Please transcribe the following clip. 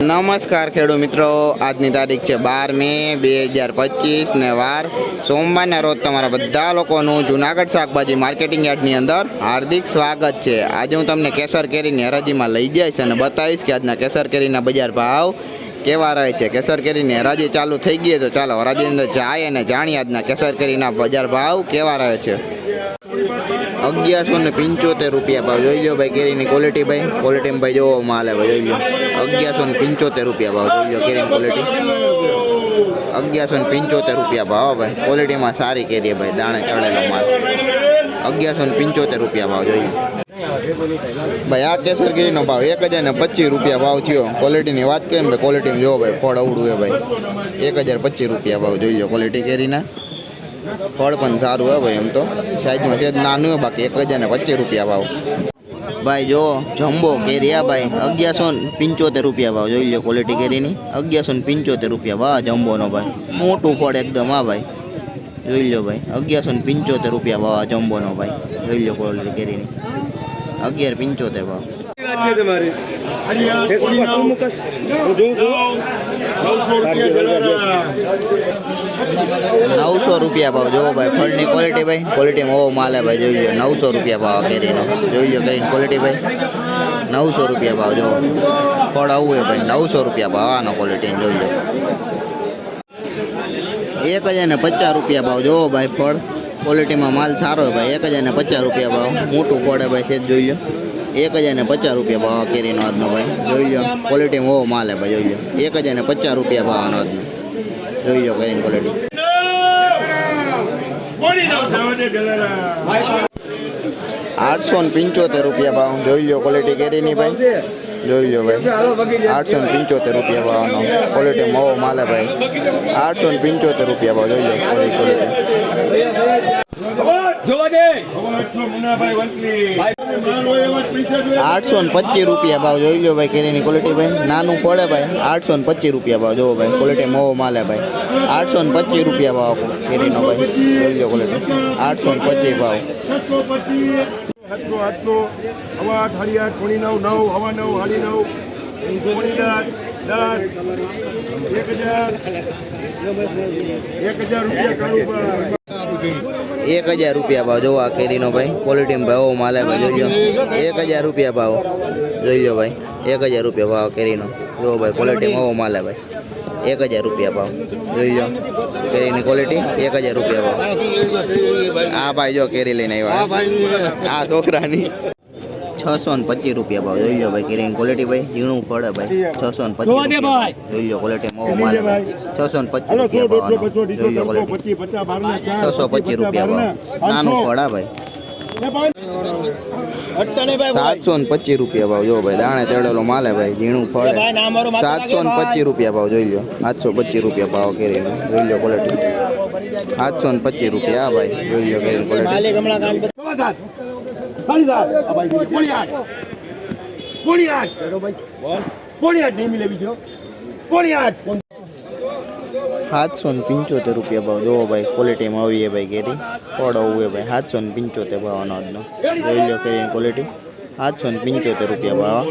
નમસ્કાર ખેડૂત મિત્રો, આજની તારીખ છે બાર મે બે હજાર પચીસ ને વાર સોમવારના રોજ તમારા બધા લોકોનું જુનાગઢ શાકભાજી માર્કેટિંગ યાર્ડની અંદર હાર્દિક સ્વાગત છે. આજે હું તમને કેસર કેરીની હરાજીમાં લઈ જઈશ અને બતાવીશ કે આજના કેસર કેરીના બજાર ભાવ કેવા રહે છે. કેસર કેરીની હરાજી ચાલુ થઈ ગઈ તો ચાલો હરાજીની અંદર જાય અને જાણીએ આજના કેસર કેરીના બજાર ભાવ કેવા રહે છે. અગિયારસો ને પંચોતેર રૂપિયા ભાવ. જોઈ લો ભાઈ કેરીની ક્વોલિટી ભાઈ. ક્વોલિટીમાં ભાઈ જોવો માલ ભાઈ જોઈ લો અગિયારસો ને પંચોતેર રૂપિયા ભાવ, જોઈ લો કેરીની ક્વોલિટી અગિયારસો ને પંચોતેર રૂપિયા ભાવ ભાઈ. ક્વોલિટીમાં સારી કેરી ભાઈ, દાણે ચડેલો માલ. અગિયારસો ને પંચોતેર રૂપિયા ભાવ જોઈએ ભાઈ, આ કેસર કેરીનો ભાવ એક હજાર ને પચીસ રૂપિયા ભાવ થયો. ક્વોલિટીની વાત કરીએ ને ભાઈ ક્વોલિટીમાં જોવો ભાઈ, ફળ અવડું એ ભાઈ. એક હજાર પચીસ રૂપિયા ભાવ, જોઈ લો ક્વોલિટી કેરીના. ફળ પણ સારું હોય ભાઈ એમ તો. સાઈઝમાં છે નાનું હોય બાકી એક હજાર ને પચીસ રૂપિયા ભાવ. ભાઈ જો જમ્બો કેરી આ ભાઈ અગિયારસો ને પંચોતેર રૂપિયા ભાવ. જોઈ લો ક્વોલિટી કેરીની. અગિયારસો ને પંચોતેર રૂપિયા. વાહ જમ્બોનો ભાઈ. મોટું ફળ એકદમ આ ભાઈ. જોઈ લો ભાઈ અગિયારસો ને પંચોતેર રૂપિયા ભાવ આ જમ્બોનો ભાઈ. જોઈ લો ક્વોલિટી કેરીની. અગિયાર પંચોતેર ભાવ. તમારી. હું જોઉં છું. નવસો રૂપિયા ભાવ. જોવો ભાઈ, ફળની ક્વોલિટી ભાઈ. ક્વોલિટીમાં ઓવો માલ હે ભાઈ, જોઈ લો નવસો રૂપિયા ભાવ કેરીનો. જોઈ લો કેરીની ક્વોલિટી ભાઈ. નવસો રૂપિયા ભાવ જોવો ફળ આવું હે ભાઈ, નવસો રૂપિયા ભાવ. આનો ક્વોલિટી જોઈ લો એક હજાર ને પચાસ રૂપિયા ભાવ જોવો ભાઈ, ફળ. ક્વોલિટીમાં માલ સારો હે ભાઈ. એક હજાર ને પચાસ રૂપિયા ભાવ. મોટું ફળ હે ભાઈ, છે જોઈ લો એક હજાર ને પચાસ રૂપિયા ભાવ કેરીનો આજનો ભાઈ. જોઈ લો ક્વોલિટી બહુ માલ હે ભાઈ જોઈ લો. એક હજાર ને પચાસ રૂપિયા ભાવનો આજનો. જોઈ લો કેરીની ક્વોલિટી આઠસો ને પંચોતેર રૂપિયા ભાવ. જોઈ લો ક્વોલિટી કેરીની ભાઈ. જોઈ લો ભાઈ. આઠસો ને પંચોતેર રૂપિયા ભાવનો ક્વોલિટી મવો માલે ભાઈ. આઠસો ને પંચોતેર રૂપિયા ભાવ જોઈ લો. ક્વોલિટી જોવા દે. આઠસો ને પચીસ રૂપિયા ભાવ જોઈ લો ભાઈ કેરીની ક્વોલિટી ભાઈ. નાનું પડે ભાઈ. આઠસો ને પચીસ રૂપિયા ભાવ જોવો ભાઈ. ક્વોલિટી મોવો માલે ભાઈ. આઠસો ને પચીસ રૂપિયા ભાવ કેરીનો ભાઈ. જોઈ લો ક્વોલિટી આઠસો ને પચીસ ભાવ. દસ, એક હજાર રૂપિયા પર એક હજાર રૂપિયા ભાવ. જોવો આ કેરીનો ભાઈ. ક્વોલિટીમાં ભાવ માલે ભાઈ. જોઈ લો. એક હજાર રૂપિયા ભાવ. જોઈ લો ભાઈ. એક હજાર રૂપિયા ભાવ કેરીનો. જોવો ભાઈ ક્વોલિટીમાં ઓવો માલે ભાઈ. એક હજાર રૂપિયા ભાવ. જોઈ લો. કેરીની ક્વોલિટી એક હજાર રૂપિયા ભાવ. આ ભાઈ જો કેરી લઈને આવ્યા. આ છોકરાની. છસો ને પચીસ રૂપિયા ભાવ. જોઈ લો ભાઈ કેરીની ક્વોલિટી ભાઈ ઝીણું પડે ભાઈ. છસો ને પચીસ રૂપિયા જોઈ લો ક્વોલિટી મોવો માલ છસો ને પચીસ રૂપિયા ભાવ જોઈ લો ક્વોલિટી છસો પચીસ રૂપિયા ભાવ. નાનું ફળ આ ભાઈ. સાતસો ને પચીસ રૂપિયા ભાવ. જો ભાઈ દાણે તેડેલો માલ હે ભાઈ ઝીણું ફળ સાતસો ને પચીસ રૂપિયા ભાવ જોઈ લો. સાતસો પચીસ રૂપિયા ભાવ કેરીનો. જોઈ લો ક્વોલિટી સાતસો ને પચીસ રૂપિયા હા ભાઈ. જોઈ લો કેરીની ક્વોલિટી સાડી સાત પોણી આઠ પોણી આઠ પોણી આઠ નહીં લેવી છો પોણી આઠ સાતસો ને પંચોતેર રૂપિયા ભાવ. જોવો ભાઈ ક્વોલિટીમાં આવીએ ભાઈ કેરી ફળ આવું ભાઈ સાતસો ને પંચોતેર ભાવ અનાજનો જોઈ લો કેરીની ક્વોલિટી સાતસો ને પંચોતેર રૂપિયા ભાવ.